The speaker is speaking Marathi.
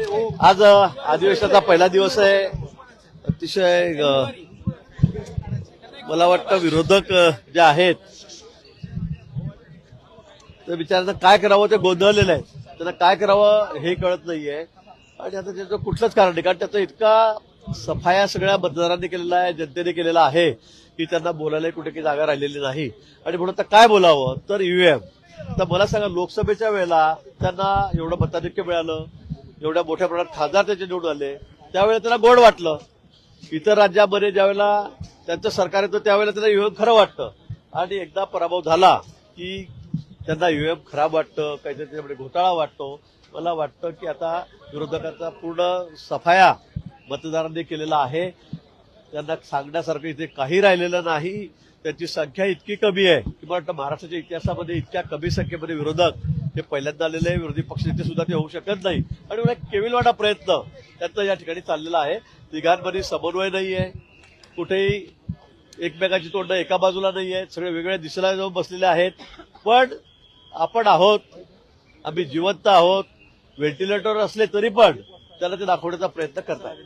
आज अधिवेशनाचा पहिला दिवस आहे. अतिशय मला वाटतं विरोधक जे आहेत ते बिचारांना काय करावं ते गोंधळलेलं आहे. त्यांना काय करावं हे कळत नाहीये. आणि आता त्याचं कुठलंच कारण नाही. कारण त्याचा इतका सफाया सगळ्या मतदारांनी केलेला आहे जनतेने केलेला आहे की त्यांना बोलायला कुठे काही जागा राहिलेली नाही. आणि म्हणून आता काय बोलावं? तर ईव्हीएम तर मला सांगा लोकसभेच्या वेळेला त्यांना एवढं मताधिक्य मिळालं? एवढ्या मोठ्या प्रमाणात खासदार त्याचे निवडून आले. त्यावेळेला त्यांना गोड वाटलं. इतर राज्यामध्ये ज्यावेळेला त्यांचं सरकार येतं त्यावेळेला त्यांना युएम खरं वाटतं. आणि एकदा पराभव झाला की त्यांना युएम खराब वाटतं काहीतरी त्याच्यामध्ये घोटाळा वाटतो. मला वाटतं की आता विरोधकांचा पूर्ण सफाया मतदारांनी केलेला आहे. त्यांना सांगण्यासारखं इथे काही राहिलेलं नाही. त्यांची संख्या इतकी कमी आहे. की मला वाटतं महाराष्ट्राच्या इतिहासामध्ये इतक्या कमी संख्येमध्ये विरोधक हे पहिल्यांदा आलेले आहे विरोधी पक्षनेते सुद्धा ते होऊ शकत नाही. आणि मला केविलवाडा प्रयत्न त्यांचा या ठिकाणी चाललेला आहे. तिघांमध्ये समन्वय नाही आहे. कुठेही एकमेकाची तोंड एका बाजूला नाही आहेत. सगळे वेगवेगळ्या दिशेला जाऊन बसलेले आहेत. पण आपण आहोत. आम्ही जिवंत आहोत. व्हेंटिलेटर असले तरी पण त्याला ते दाखवण्याचा प्रयत्न करतात